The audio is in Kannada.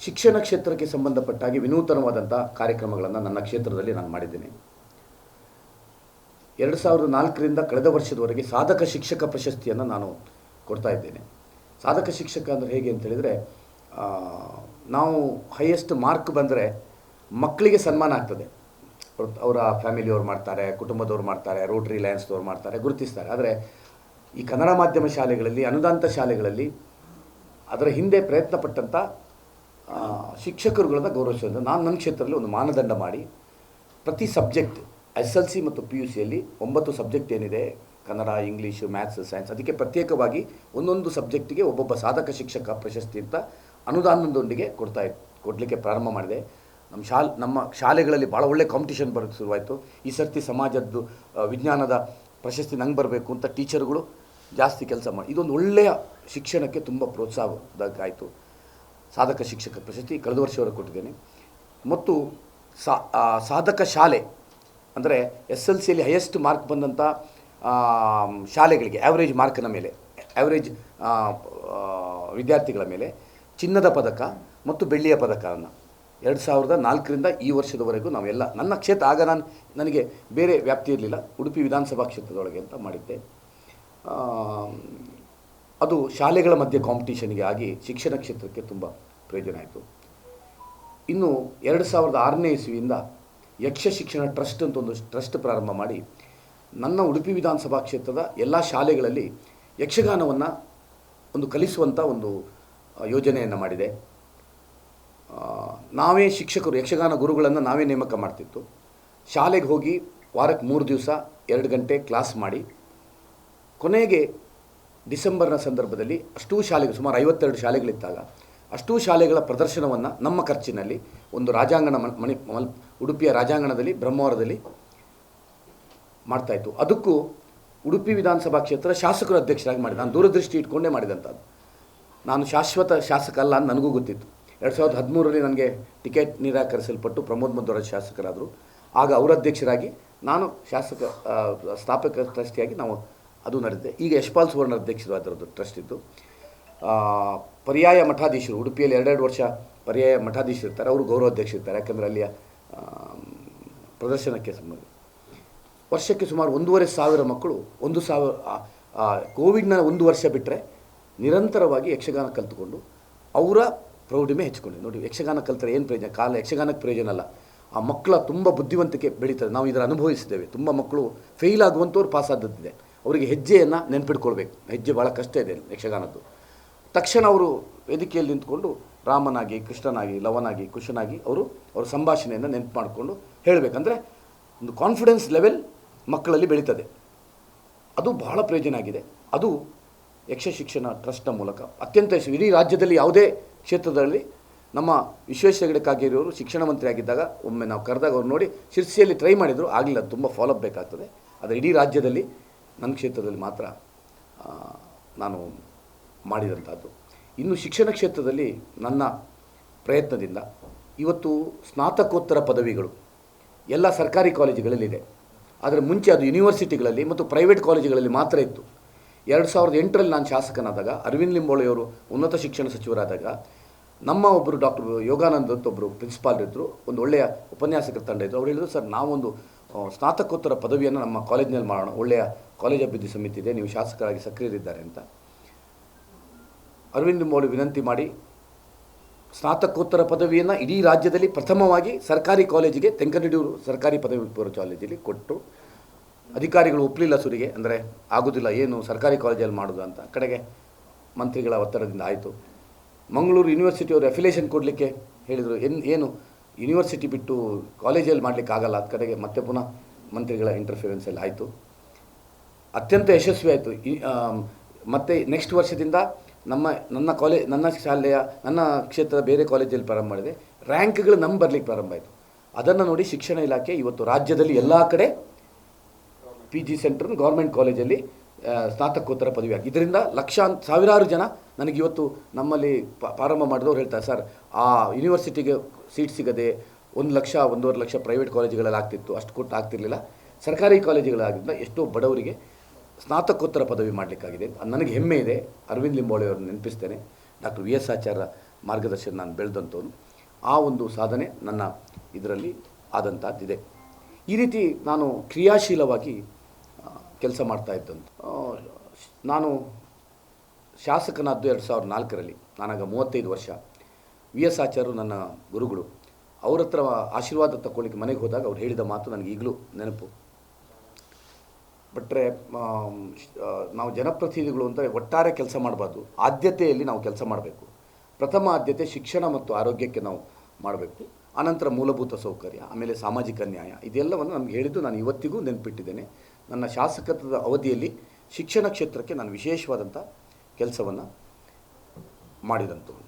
ಶಿಕ್ಷಣ ಕ್ಷೇತ್ರಕ್ಕೆ ಸಂಬಂಧಪಟ್ಟಾಗಿ ವಿನೂತನವಾದಂಥ ಕಾರ್ಯಕ್ರಮಗಳನ್ನು ನನ್ನ ಕ್ಷೇತ್ರದಲ್ಲಿ ನಾನು ಮಾಡಿದ್ದೇನೆ. ಎರಡು ಸಾವಿರದ ನಾಲ್ಕರಿಂದ ಕಳೆದ ವರ್ಷದವರೆಗೆ ಸಾಧಕ ಶಿಕ್ಷಕ ಪ್ರಶಸ್ತಿಯನ್ನು ನಾನು ಕೊಡ್ತಾ ಇದ್ದೇನೆ. ಸಾಧಕ ಶಿಕ್ಷಕ ಅಂದರೆ ಹೇಗೆ ಅಂತ ಹೇಳಿದರೆ ಆ, ನಾವು ಹೈಯೆಸ್ಟ್ ಮಾರ್ಕ್ ಬಂದರೆ ಮಕ್ಕಳಿಗೆ ಸನ್ಮಾನ ಆಗ್ತದೆ. ಅವ್ರ- ಫ್ಯಾಮಿಲಿಯವ್ರು ಮಾಡ್ತಾರೆ ಕುಟುಂಬದವ್ರು ಮಾಡ್ತಾರೆ ರೋಟ್ರಿ ಲಯನ್ಸ್ದವ್ರು ಮಾಡ್ತಾರೆ ಗುರುತಿಸ್ತಾರೆ. ಆದರೆ ಈ ಕನ್ನಡ ಮಾಧ್ಯಮ ಶಾಲೆಗಳಲ್ಲಿ ಅನುದಾನಿತ ಶಾಲೆಗಳಲ್ಲಿ ಅದರ ಹಿಂದೆ ಪ್ರಯತ್ನ ಪಟ್ಟಂಥ ಆ, ಶಿಕ್ಷಕರುಗಳನ್ನ ಗೌರವಿಸೋದು ನಾನು ನನ್ನ ಕ್ಷೇತ್ರದಲ್ಲಿ ಒಂದು ಮಾನದಂಡ ಮಾಡಿ, ಪ್ರತಿ ಸಬ್ಜೆಕ್ಟ್, ಎಸ್ ಎಲ್ ಸಿ ಮತ್ತು ಪಿ ಯು ಸಿಯಲ್ಲಿ ಒಂಬತ್ತು ಸಬ್ಜೆಕ್ಟ್ ಏನಿದೆ, ಕನ್ನಡ, ಇಂಗ್ಲೀಷು, ಮ್ಯಾಥ್ಸ್, ಸೈನ್ಸ್, ಅದಕ್ಕೆ ಪ್ರತ್ಯೇಕವಾಗಿ ಒಂದೊಂದು ಸಬ್ಜೆಕ್ಟಿಗೆ ಒಬ್ಬೊಬ್ಬ ಸಾಧಕ ಶಿಕ್ಷಕ ಪ್ರಶಸ್ತಿ ಅಂತ ಅನುದಾನದೊಂದಿಗೆ ಕೊಡ್ತಾ ಕೊಡಲಿಕ್ಕೆ ಪ್ರಾರಂಭ ಮಾಡಿದೆ. ನಮ್ಮ ಶಾಲೆ, ನಮ್ಮ ಶಾಲೆಗಳಲ್ಲಿ ಭಾಳ ಒಳ್ಳೆ ಕಾಂಪಿಟೇಷನ್ ಬರೋಕ್ಕೆ ಶುರುವಾಯಿತು. ಈ ಸರ್ತಿ ಸಮಾಜದ್ದು ವಿಜ್ಞಾನದ ಪ್ರಶಸ್ತಿ ನಂಗೆ ಬರಬೇಕು ಅಂತ ಟೀಚರ್ಗಳು ಜಾಸ್ತಿ ಕೆಲಸ ಮಾಡಿ, ಇದೊಂದು ಒಳ್ಳೆಯ ಶಿಕ್ಷಣಕ್ಕೆ ತುಂಬ ಪ್ರೋತ್ಸಾಹದಾಗಾಯಿತು ಸಾಧಕ ಶಿಕ್ಷಕ ಪ್ರಶಸ್ತಿ ಕಳೆದ ವರ್ಷವರೆಗೆ ಕೊಟ್ಟಿದ್ದೇನೆ. ಮತ್ತು ಸಾಧಕ ಶಾಲೆ ಅಂದರೆ ಎಸ್ ಎಲ್ ಸಿಯಲ್ಲಿ ಹೈಯೆಸ್ಟ್ ಮಾರ್ಕ್ ಬಂದಂಥ ಶಾಲೆಗಳಿಗೆ ಆ್ಯಾವ್ರೇಜ್ ಮಾರ್ಕ್ನ ಮೇಲೆ ಆ್ಯಾವ್ರೇಜ್ ವಿದ್ಯಾರ್ಥಿಗಳ ಮೇಲೆ ಚಿನ್ನದ ಪದಕ ಮತ್ತು ಬೆಳ್ಳಿಯ ಪದಕವನ್ನು ಎರಡು ಸಾವಿರದ ನಾಲ್ಕರಿಂದ ಈ ವರ್ಷದವರೆಗೂ ನಾವೆಲ್ಲ, ನನ್ನ ಕ್ಷೇತ್ರ, ಆಗ ನಾನು, ನನಗೆ ಬೇರೆ ವ್ಯಾಪ್ತಿ ಇರಲಿಲ್ಲ, ಉಡುಪಿ ವಿಧಾನಸಭಾ ಕ್ಷೇತ್ರದೊಳಗೆ ಅಂತ ಮಾಡಿದ್ದೆ. ಅದು ಶಾಲೆಗಳ ಮಧ್ಯೆ ಕಾಂಪಿಟೇಷನ್ಗೆ ಆಗಿ ಶಿಕ್ಷಣ ಕ್ಷೇತ್ರಕ್ಕೆ ತುಂಬ ಪ್ರಯೋಜನ ಆಯಿತು. ಇನ್ನು ಎರಡು ಸಾವಿರದ ಆರನೇ ಇಸ್ವಿಯಿಂದ ಯಕ್ಷ ಶಿಕ್ಷಣ ಟ್ರಸ್ಟ್ ಅಂತ ಒಂದು ಟ್ರಸ್ಟ್ ಪ್ರಾರಂಭ ಮಾಡಿ ನನ್ನ ಉಡುಪಿ ವಿಧಾನಸಭಾ ಕ್ಷೇತ್ರದ ಎಲ್ಲ ಶಾಲೆಗಳಲ್ಲಿ ಯಕ್ಷಗಾನವನ್ನು ಒಂದು ಕಲಿಸುವಂಥ ಒಂದು ಯೋಜನೆಯನ್ನು ಮಾಡಿದೆ. ನಾವೇ ಶಿಕ್ಷಕರು, ಯಕ್ಷಗಾನ ಗುರುಗಳನ್ನು ನಾವೇ ನೇಮಕ ಮಾಡ್ತಿತ್ತು. ಶಾಲೆಗೆ ಹೋಗಿ ವಾರಕ್ಕೆ ಮೂರು ದಿವಸ ಎರಡು ಗಂಟೆ ಕ್ಲಾಸ್ ಮಾಡಿ ಕೊನೆಗೆ ಡಿಸೆಂಬರ್ನ ಸಂದರ್ಭದಲ್ಲಿ ಅಷ್ಟೂ ಶಾಲೆಗಳು ಸುಮಾರು ಐವತ್ತೆರಡು ಶಾಲೆಗಳಿದ್ದಾಗ ಅಷ್ಟೂ ಶಾಲೆಗಳ ಪ್ರದರ್ಶನವನ್ನು ನಮ್ಮ ಖರ್ಚಿನಲ್ಲಿ ಒಂದು ರಾಜಾಂಗಣ ಮಣಿ ಉಡುಪಿಯ ರಾಜಾಂಗಣದಲ್ಲಿ, ಬ್ರಹ್ಮಾವರದಲ್ಲಿ ಮಾಡ್ತಾಯಿತ್ತು. ಅದಕ್ಕೂ ಉಡುಪಿ ವಿಧಾನಸಭಾ ಕ್ಷೇತ್ರ ಶಾಸಕರು ಅಧ್ಯಕ್ಷರಾಗಿ ಮಾಡಿದೆ, ನಾನು ದೂರದೃಷ್ಟಿ ಇಟ್ಕೊಂಡೇ ಮಾಡಿದಂಥದ್ದು. ನಾನು ಶಾಶ್ವತ ಶಾಸಕ ಅಲ್ಲ ಅಂತ ನನಗೂ ಗೊತ್ತಿತ್ತು. ಎರಡು ಸಾವಿರದ ಹದಿಮೂರರಲ್ಲಿ ನನಗೆ ಟಿಕೆಟ್ ನಿರಾಕರಿಸಲ್ಪಟ್ಟು ಪ್ರಮೋದ್ ಮಧ್ವರಾಜ್ ಶಾಸಕರಾದರು. ಆಗ ಅವರ ಅಧ್ಯಕ್ಷರಾಗಿ ನಾನು ಶಾಸಕ ಸ್ಥಾಪಕ ಟ್ರಸ್ಟಿಯಾಗಿ ನಾವು ಅದು ನಡೆದಿದೆ. ಈಗ ಯಶ್ಪಾಲ್ ಸುವರ್ಣ ಅಧ್ಯಕ್ಷರು ಅದರದ್ದು ಟ್ರಸ್ಟ್ ಇದ್ದು ಪರ್ಯಾಯ ಮಠಾಧೀಶರು, ಉಡುಪಿಯಲ್ಲಿ ಎರಡೆರಡು ವರ್ಷ ಪರ್ಯಾಯ ಮಠಾಧೀಶರು ಇರ್ತಾರೆ. ಅವರು ಗೌರವಾಧ್ಯಕ್ಷರು ಇರ್ತಾರೆ. ಯಾಕಂದರೆ ಅಲ್ಲಿಯ ಪ್ರದರ್ಶನಕ್ಕೆ ಸಂಬಂಧ. ವರ್ಷಕ್ಕೆ ಸುಮಾರು ಒಂದೂವರೆ ಸಾವಿರ ಮಕ್ಕಳು, ಒಂದು ಸಾವಿರ ಕೋವಿಡ್ನ ಒಂದು ವರ್ಷ ಬಿಟ್ಟರೆ ನಿರಂತರವಾಗಿ ಯಕ್ಷಗಾನ ಕಲಿತುಕೊಂಡು ಅವರ ಪ್ರೌಢಿಮೆ ಹೆಚ್ಚಿಕೊಂಡಿದೆ. ನೋಡಿ, ಯಕ್ಷಗಾನ ಕಲ್ತರೆ ಏನು ಪ್ರಯೋಜನ? ಕಾಲ ಯಕ್ಷಗಾನಕ್ಕೆ ಪ್ರಯೋಜನ ಅಲ್ಲ. ಆ ಮಕ್ಕಳ ತುಂಬ ಬುದ್ಧಿವಂತಿಕೆ ಬೆಳೀತಾರೆ ನಾವು ಇದರ ಅನುಭವಿಸಿದ್ದೇವೆ. ತುಂಬ ಮಕ್ಕಳು ಫೇಲ್ ಆಗುವಂಥವ್ರು ಪಾಸ್ ಆದದ್ದಿದೆ. ಅವರಿಗೆ ಹೆಜ್ಜೆಯನ್ನು ನೆನ್ಪಿಟ್ಕೊಳ್ಬೇಕು ಹೆಜ್ಜೆ ಭಾಳ ಕಷ್ಟ ಇದೆ ಯಕ್ಷಗಾನದ್ದು. ತಕ್ಷಣ ಅವರು ವೇದಿಕೆಯಲ್ಲಿ ನಿಂತ್ಕೊಂಡು ರಾಮನಾಗಿ, ಕೃಷ್ಣನಾಗಿ, ಲವನಾಗಿ, ಕುಶನಾಗಿ ಅವರು ಅವರ ಸಂಭಾಷಣೆಯನ್ನು ನೆನಪು ಮಾಡಿಕೊಂಡು ಹೇಳಬೇಕಂದ್ರೆ ಒಂದು ಕಾನ್ಫಿಡೆನ್ಸ್ ಲೆವೆಲ್ ಮಕ್ಕಳಲ್ಲಿ ಬೆಳೀತದೆ. ಅದು ಬಹಳ ಪ್ರಯೋಜನ ಆಗಿದೆ. ಅದು ಯಕ್ಷ ಶಿಕ್ಷಣ ಟ್ರಸ್ಟ್ನ ಮೂಲಕ. ಅತ್ಯಂತ. ಇಡೀ ರಾಜ್ಯದಲ್ಲಿ ಯಾವುದೇ ಕ್ಷೇತ್ರದಲ್ಲಿ ನಮ್ಮ ವಿಶ್ವೇಶ್ವರ ಹೆಗಡೆ ಶಿಕ್ಷಣ ಮಂತ್ರಿ ಆಗಿದ್ದಾಗ ಒಮ್ಮೆ ನಾವು ಕರೆದಾಗ ಅವ್ರು ನೋಡಿ ಶಿರ್ಸಿಯಲ್ಲಿ ಟ್ರೈ ಮಾಡಿದರು, ಆಗಲಿಲ್ಲ ತುಂಬ ಫಾಲೋಅಪ್ ಬೇಕಾಗ್ತದೆ. ಆದರೆ ಇಡೀ ರಾಜ್ಯದಲ್ಲಿ ನನ್ನ ಕ್ಷೇತ್ರದಲ್ಲಿ ಮಾತ್ರ ನಾನು ಮಾಡಿದಂಥದ್ದು. ಇನ್ನು ಶಿಕ್ಷಣ ಕ್ಷೇತ್ರದಲ್ಲಿ ನನ್ನ ಪ್ರಯತ್ನದಿಂದ ಇವತ್ತು ಸ್ನಾತಕೋತ್ತರ ಪದವಿಗಳು ಎಲ್ಲ ಸರ್ಕಾರಿ ಕಾಲೇಜುಗಳಲ್ಲಿದೆ. ಆದರೆ ಮುಂಚೆ ಅದು ಯೂನಿವರ್ಸಿಟಿಗಳಲ್ಲಿ ಮತ್ತು ಪ್ರೈವೇಟ್ ಕಾಲೇಜುಗಳಲ್ಲಿ ಮಾತ್ರ ಇತ್ತು. ಎರಡು ಸಾವಿರದ ಎಂಟರಲ್ಲಿ ನಾನು ಶಾಸಕನಾದಾಗ, ಅರವಿಂದ್ ಲಿಂಬೋಳೆಯವರು ಉನ್ನತ ಶಿಕ್ಷಣ ಸಚಿವರಾದಾಗ, ನಮ್ಮ ಒಬ್ಬರು ಡಾಕ್ಟರ್ ಯೋಗಾನಂದ್ ಅಂತ ಒಬ್ಬರು ಪ್ರಿನ್ಸಿಪಾಲ್ ಇದ್ದರು ಒಂದು ಒಳ್ಳೆಯ ಉಪನ್ಯಾಸಕರ ತಂಡ ಇದ್ದರು ಅವ್ರು ಹೇಳಿದ್ರು, ಸರ್, ನಾವೊಂದು ಸ್ನಾತಕೋತ್ತರ ಪದವಿಯನ್ನು ನಮ್ಮ ಕಾಲೇಜಿನಲ್ಲಿ ಮಾಡೋಣ, ಒಳ್ಳೆಯ ಕಾಲೇಜ್ ಅಭಿವೃದ್ಧಿ ಸಮಿತಿ ಇದೆ ನೀವು ಶಾಸಕರಾಗಿ ಸಕ್ರಿಯರಿದ್ದಾರೆ ಅಂತ. ಅರವಿಂದ್ ಮೌಳಿ ವಿನಂತಿ ಮಾಡಿ ಸ್ನಾತಕೋತ್ತರ ಪದವಿಯನ್ನು ಇಡೀ ರಾಜ್ಯದಲ್ಲಿ ಪ್ರಥಮವಾಗಿ ಸರ್ಕಾರಿ ಕಾಲೇಜಿಗೆ ತೆಂಕನಡಿಯೂರು ಸರ್ಕಾರಿ ಪದವಿ ಪೂರ್ವ ಕಾಲೇಜಲ್ಲಿ ಕೊಟ್ಟು ಅಧಿಕಾರಿಗಳು ಒಪ್ಪಲಿಲ್ಲ ಸುರಿಗೆ ಅಂದರೆ ಆಗೋದಿಲ್ಲ, ಏನು ಸರ್ಕಾರಿ ಕಾಲೇಜಲ್ಲಿ ಮಾಡೋದು ಅಂತ. ಕಡೆಗೆ ಮಂತ್ರಿಗಳ ಒತ್ತಡದಿಂದ ಆಯಿತು. ಮಂಗಳೂರು ಯೂನಿವರ್ಸಿಟಿಯವರು ಅಫಿಲೇಷನ್ ಕೊಡಲಿಕ್ಕೆ ಹೇಳಿದರು ಏನು ಏನು ಯೂನಿವರ್ಸಿಟಿ ಬಿಟ್ಟು ಕಾಲೇಜಲ್ಲಿ ಮಾಡಲಿಕ್ಕೆ ಆಗಲ್ಲ ಅದ ಕಡೆಗೆ ಮತ್ತೆ ಪುನಃ ಮಂತ್ರಿಗಳ ಇಂಟರ್ಫಿಯರೆನ್ಸಲ್ಲಿ ಆಯಿತು. ಅತ್ಯಂತ ಯಶಸ್ವಿ ಆಯಿತು. ಮತ್ತು ನೆಕ್ಸ್ಟ್ ವರ್ಷದಿಂದ ನಮ್ಮ, ನನ್ನ ಕಾಲೇಜ್ ನನ್ನ ಶಾಲೆಯ, ನನ್ನ ಕ್ಷೇತ್ರದ ಬೇರೆ ಕಾಲೇಜಲ್ಲಿ ಪ್ರಾರಂಭ ಮಾಡಿದೆ. ರ್ಯಾಂಕ್ಗಳು ನಮ್ಮ ಬರಲಿಕ್ಕೆ ಪ್ರಾರಂಭ ಆಯಿತು. ಅದನ್ನು ನೋಡಿ ಶಿಕ್ಷಣ ಇಲಾಖೆ ಇವತ್ತು ರಾಜ್ಯದಲ್ಲಿ ಎಲ್ಲ ಕಡೆ ಪಿ ಜಿ ಸೆಂಟ್ರ್ ಗೌರ್ಮೆಂಟ್ ಕಾಲೇಜಲ್ಲಿ ಸ್ನಾತಕೋತ್ತರ ಪದವಿ ಆಗಿ ಇದರಿಂದ ಲಕ್ಷಾಂತ ಸಾವಿರಾರು ಜನ ನನಗೆ ಇವತ್ತು ನಮ್ಮಲ್ಲಿ ಪ್ರಾರಂಭ ಮಾಡಿದವ್ರು ಹೇಳ್ತಾರೆ, ಸರ್, ಆ ಯೂನಿವರ್ಸಿಟಿಗೆ ಸೀಟ್ ಸಿಗದೆ ಒಂದು ಲಕ್ಷ, ಒಂದೂವರೆ ಲಕ್ಷ ಪ್ರೈವೇಟ್ ಕಾಲೇಜುಗಳಲ್ಲಿ ಆಗ್ತಿತ್ತು. ಅಷ್ಟು ಕೊಟ್ಟು ಆಗ್ತಿರಲಿಲ್ಲ. ಸರ್ಕಾರಿ ಕಾಲೇಜುಗಳಾಗಿದ್ದರಿಂದ ಎಷ್ಟೋ ಬಡವರಿಗೆ ಸ್ನಾತಕೋತ್ತರ ಪದವಿ ಮಾಡಲಿಕ್ಕಾಗಿದೆ. ನನಗೆ ಹೆಮ್ಮೆ ಇದೆ. ಅರವಿಂದ್ ಲಿಂಬೋಳಿ ಅವರನ್ನು ನೆನಪಿಸ್ತೇನೆ. ಡಾಕ್ಟರ್ ವಿ ಎಸ್ ಆಚಾರ್ಯ ಮಾರ್ಗದರ್ಶನ ನಾನು ಬೆಳೆದಂಥವನು. ಆ ಒಂದು ಸಾಧನೆ ನನ್ನ ಇದರಲ್ಲಿ ಆದಂಥದ್ದಿದೆ. ಈ ರೀತಿ ನಾನು ಕ್ರಿಯಾಶೀಲವಾಗಿ ಕೆಲಸ ಮಾಡ್ತಾ ಇದ್ದಂಥ ನಾನು ಶಾಸಕನಾದ್ದು ಎರಡು ಸಾವಿರದ ನಾಲ್ಕರಲ್ಲಿ. ನಾನಾಗ ಮೂವತ್ತೈದು ವರ್ಷ. ವಿ ಎಸ್ ಆಚಾರ್ಯರು ನನ್ನ ಗುರುಗಳು. ಅವ್ರ ಹತ್ರ ಆಶೀರ್ವಾದ ತಗೊಳ್ಳಿಕ್ಕೆ ಮನೆಗೆ ಹೋದಾಗ ಅವ್ರು ಹೇಳಿದ ಮಾತು ನನಗೆ ಈಗಲೂ ನೆನಪು. ಬಿಟ್ಟರೆ ನಾವು ಜನಪ್ರತಿನಿಧಿಗಳು ಅಂತ ಒಟ್ಟಾರೆ ಕೆಲಸ ಮಾಡಬಾರ್ದು. ಆದ್ಯತೆಯಲ್ಲಿ ನಾವು ಕೆಲಸ ಮಾಡಬೇಕು. ಪ್ರಥಮ ಆದ್ಯತೆ ಶಿಕ್ಷಣ ಮತ್ತು ಆರೋಗ್ಯಕ್ಕೆ ನಾವು ಮಾಡಬೇಕು. ಆನಂತರ ಮೂಲಭೂತ ಸೌಕರ್ಯ, ಆಮೇಲೆ ಸಾಮಾಜಿಕ ನ್ಯಾಯ, ಇದೆಲ್ಲವನ್ನು ನಮ್ಗೆ ಹೇಳಿದ್ದು ನಾನು ಇವತ್ತಿಗೂ ನೆನಪಿಟ್ಟಿದ್ದೇನೆ. ನನ್ನ ಶಾಸಕತ್ವದ ಅವಧಿಯಲ್ಲಿ ಶಿಕ್ಷಣ ಕ್ಷೇತ್ರಕ್ಕೆ ನಾನು ವಿಶೇಷವಾದಂಥ ಕೆಲಸವನ್ನು ಮಾಡಿದಂಥವ್ರು.